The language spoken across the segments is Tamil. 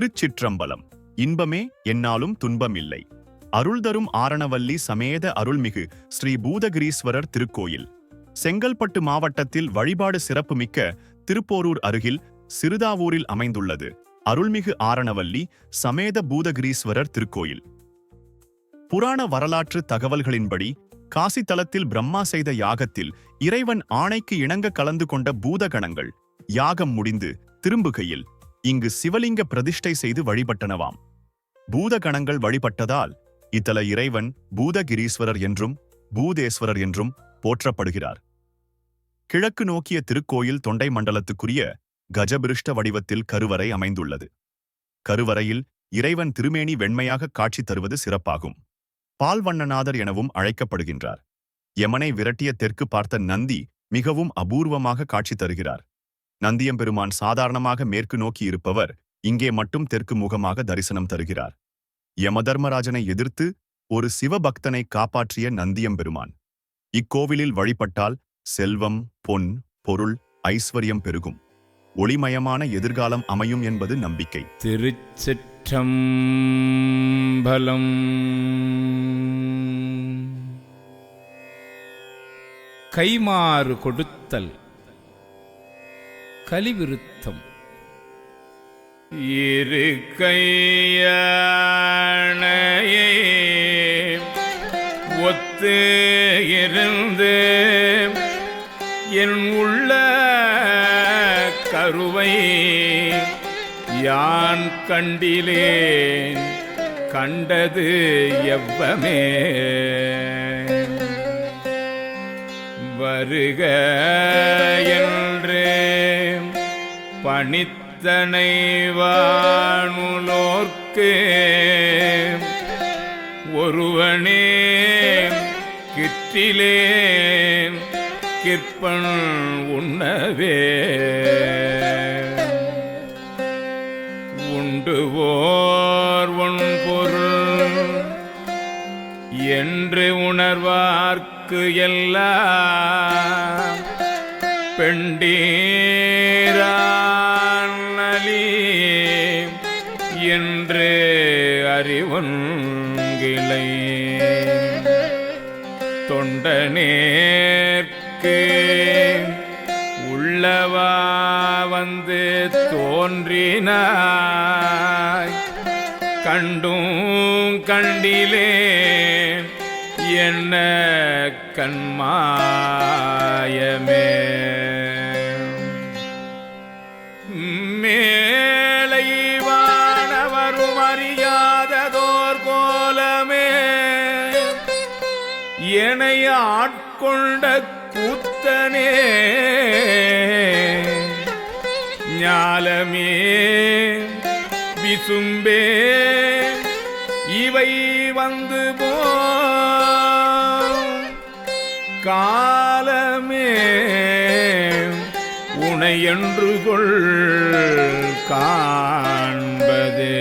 திருச்சிற்றம்பலம். இன்பமே என்னாலும் துன்பமில்லை. அருள் தரும் ஆரணவல்லி சமேத அருள்மிகு ஸ்ரீ பூதகிரீஸ்வரர் திருக்கோயில். செங்கல்பட்டு மாவட்டத்தில் வழிபாடு சிறப்புமிக்க திருப்போரூர் அருகில் சிறுதாவூரில் அமைந்துள்ளது அருள்மிகு ஆரணவல்லி சமேத பூதகிரீஸ்வரர் திருக்கோயில். புராண வரலாற்று தகவல்களின்படி காசி தலத்தில் பிரம்மா செய்த யாகத்தில் இறைவன் ஆணைக்கு இணங்க கலந்து கொண்ட பூதகணங்கள். யாகம் முடிந்து திரும்புகையில் இங்கு சிவலிங்க பிரதிஷ்டை செய்து வழிபட்டனவாம். பூதகணங்கள் வழிபட்டதால் இத்தல இறைவன் பூதகிரீஸ்வரர் என்றும் பூதேஸ்வரர் என்றும் போற்றப்படுகிறார். கிழக்கு நோக்கிய திருக்கோயில் தொண்டை மண்டலத்துக்குரிய கஜபிருஷ்ட வடிவத்தில் கருவறை அமைந்துள்ளது. கருவறையில் இறைவன் திருமேனி வெண்மையாக காட்சி தருவது சிறப்பாகும். பால்வண்ணநாதர் எனவும் அழைக்கப்படுகின்றார். யமனை விரட்டிய தெற்கு பார்த்த நந்தி மிகவும் அபூர்வமாக காட்சி தருகிறார். நந்தியம்பெருமான் சாதாரணமாக மேற்கு நோக்கி இருப்பவர் இங்கே மட்டும் தெற்கு முகமாக தரிசனம் தருகிறார். யமதர்மராஜனை எதிர்த்து ஒரு சிவபக்தனை காப்பாற்றிய நந்தியம்பெருமான். இக்கோவிலில் வழிபட்டால் செல்வம் பொன் பொருள் ஐஸ்வர்யம் பெருகும். ஒளிமயமான எதிர்காலம் அமையும் என்பது நம்பிக்கை. திருச்சிற்றம்பலம். கைமாறு கொடுத்தல். கலிவிருத்தம். இரு கையணையை ஒத்து இருந்து என் உள்ள கருவை யான் கண்டிலேன் கண்டது எவ்வமே. வருக என்று பணித்தனை வானுலோர்க்கு. ஒருவனே கிற்றிலேன் கிற்பன் உண்ணவே. உண்டுவோர் ஓர் பொருள் என்று உணர்வார்க்கு எல்லா பெண்டே நேர்க்கு உள்ளவா வந்து தோன்றினாய். கண்டும் கண்டிலே என்ன கண்மாயமே. ஏனைய ஆட்கொண்ட கூத்தனே ஞாலமே விசும்பே இவை வந்து போ காலமே உனையன்று கொள் காண்பதே.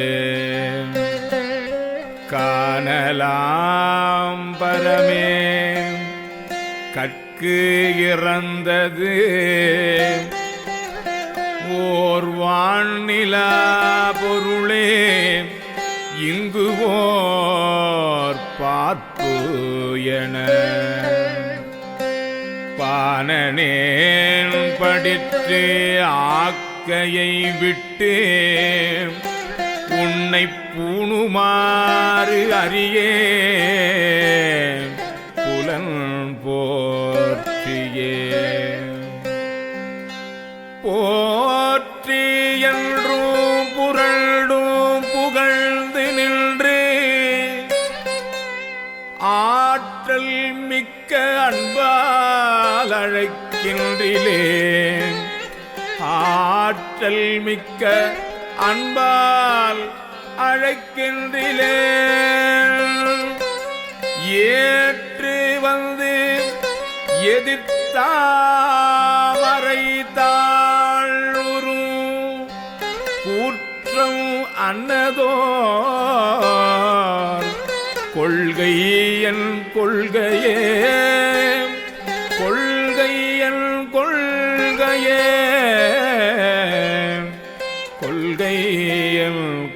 காணலாம் கற்கு இறந்தது. ஓர் வானிலா பொருளே இங்கு ஓர் பார்ப்பு என. பானனேன் படித்து ஆக்கையை விட்டு உன்னை பூணுமாறு அறியே மேலே ஆற்றல் மிக்க அன்பால் அழைக்கின்றிலே. ஏற்று வந்து எதிர்த்தாமரை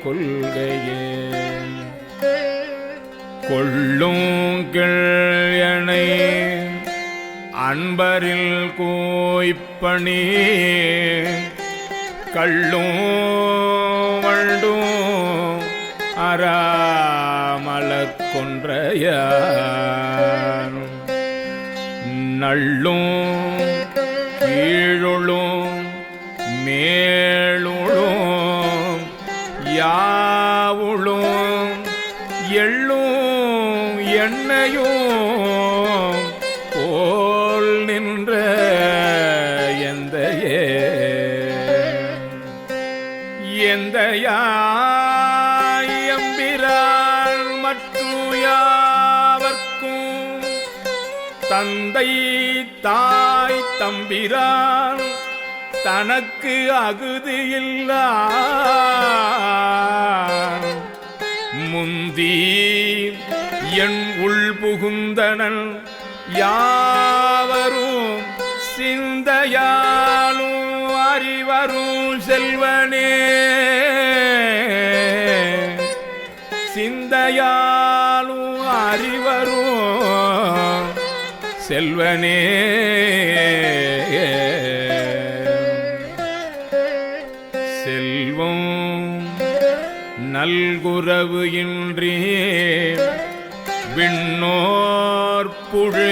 கொள்கையே. கொள்ளுங்கள்யனை அன்பரில் கோய்ப்பணி கள்ளும் வண்டும் அராமலக்கொன்றைய நள்ளும் எண்ணையும் போல் நின்ற எந்த எந்த எம்பிரான் மற்றும் யாவர்க்கும் தந்தை தாய் தம்பிரான் தனக்கு அகுதி இல்ல முந்தீர் என் உள் புகுந்தனன் யாவரும் சிந்தையாலும் அறிவரும் செல்வனே. சிந்தையாலும் அறிவரும் செல்வனே. செல்வம் நல்குறவு இன்றி விண்ணோர் புழு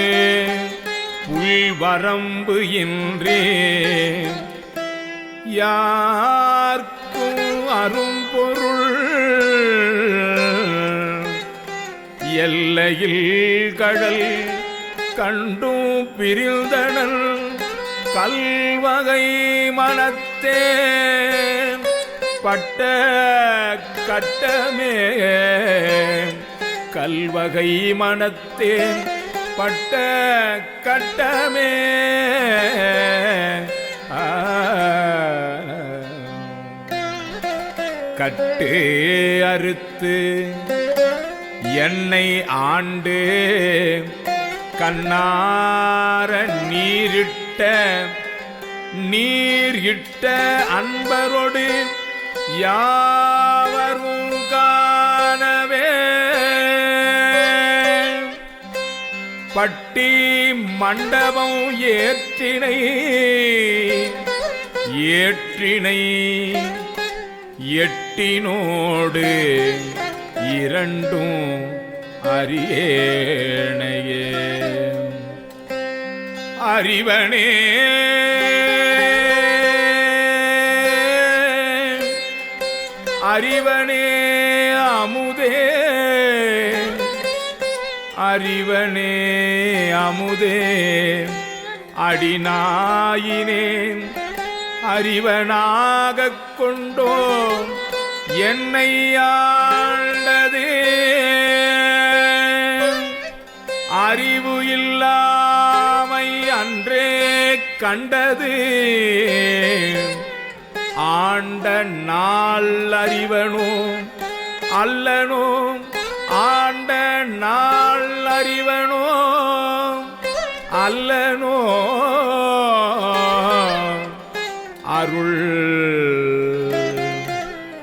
புல்வரம்பு இன்றே யார்க்கும் அரும்பொருள் எல்லையில் கடல் கண்டும் பிரிந்தனல் கல்வகை மனத்தே பட்ட கட்டமே கல்வகை மனத்தேன் பட்ட கட்டமே ஆ. கட்டு அறுத்து என்னை ஆண்டு கண்ணார நீரிட்ட நீர் இட்ட அன்பரோடு யார் பட்டி மண்டபம் ஏற்றினை ஏற்றினை எட்டினோடு இரண்டும் அரியணையே. அறிவனே அறிவனே அமுதே அறிவனே அமுதே அடிநாயினேன் அறிவனாகக் கொண்டோ என்னை ஆண்டதே. அறிவு இல்லாமை அன்றே கண்டது. ஆண்ட நாள் அறிவனோ அல்லனோ அறிவனோ? அல்லனோ? அருள்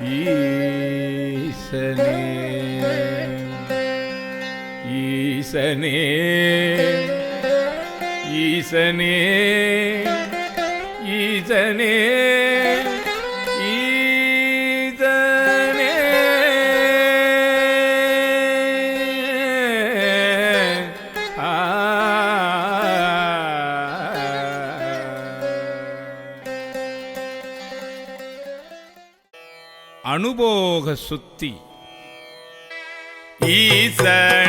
ஈசனே. ஈசனே. ஈசனே. ஈசனே. அனுபோக சுத்தி. ஈசன்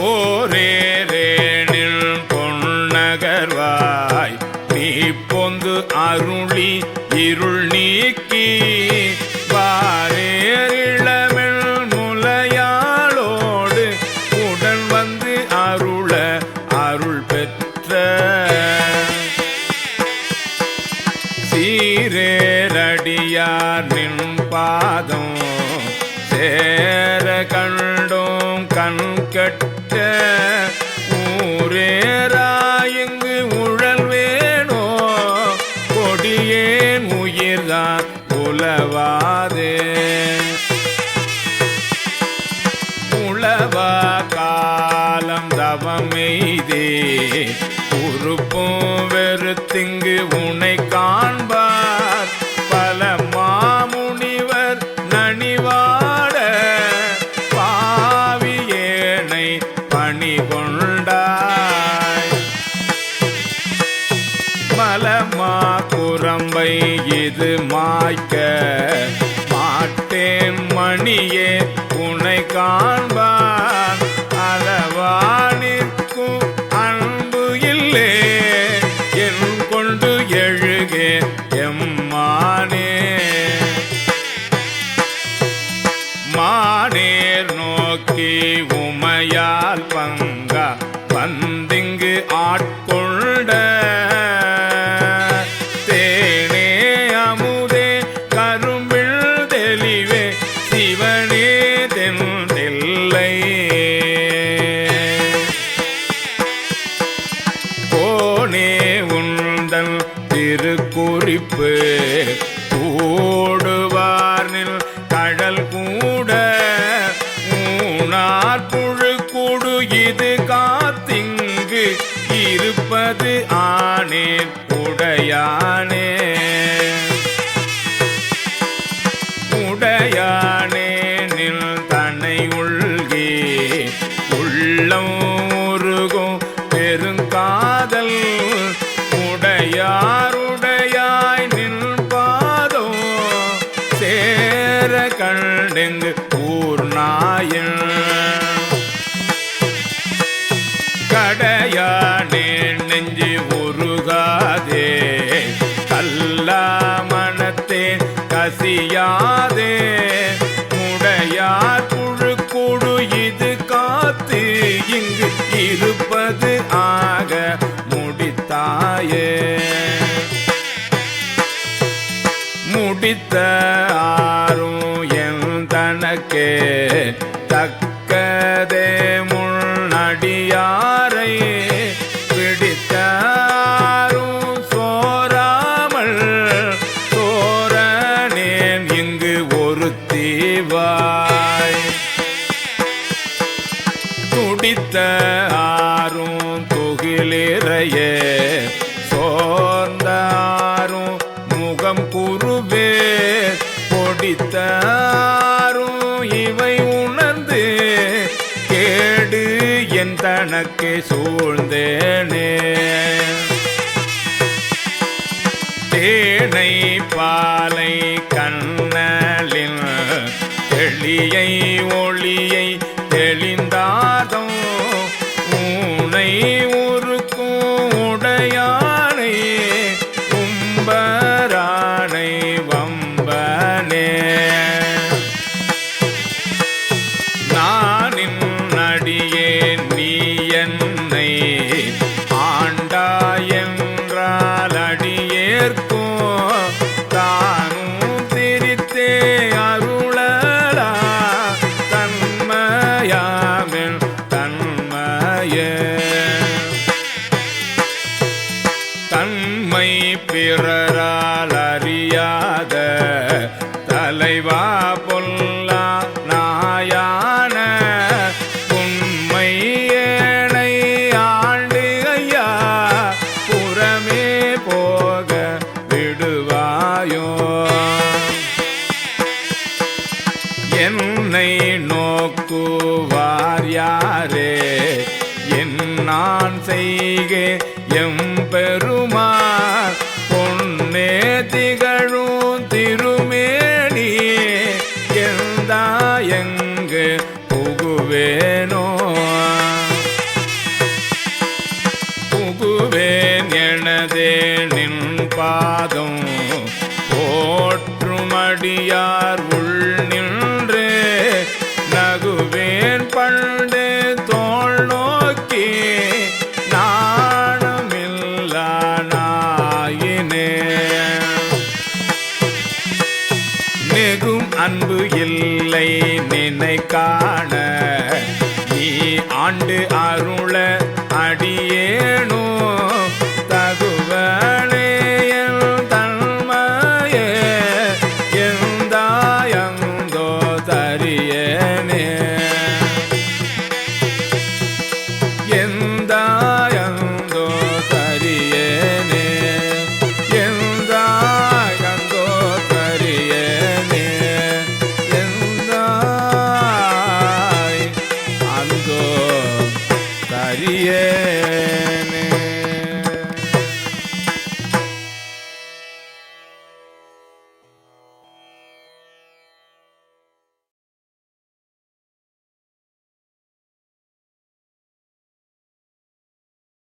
கோரேரேனில் பொன்னகர்வாய் நீ பொந்து அருளி இருள் நீக்கி. உறுப்பும் வெறுத்திங்கு உனை காண்பார். பல மாமுனிவர் நனிவாட பாவியேனை பணி கொண்டாய் மலமா குரம்பை இது மாய்க்க மாட்டேன் மணியே உனை காண்பார். பெருங்காதல் உடையாருடையாய் நின்பாதோ? சேர கண்டெங்கு ஊர்நாயன் கடையானே நெஞ்சு உருகாதே கல்லா மனத்தே கசியாதே. உடையார் புழுக்குழு இது காத்து இங்கு இருப்ப சித்த தனக்கே சூழ்ந்தேனே. தேனை பாலை கண்ணலில் தெளியை ஒளி செய்க எம்பெருமார் பொன்னே திகழும் திருமேனி எங்கு புகுவேனோ? புகுவேன் எனதே நின் பாதம் போற்றுமடிய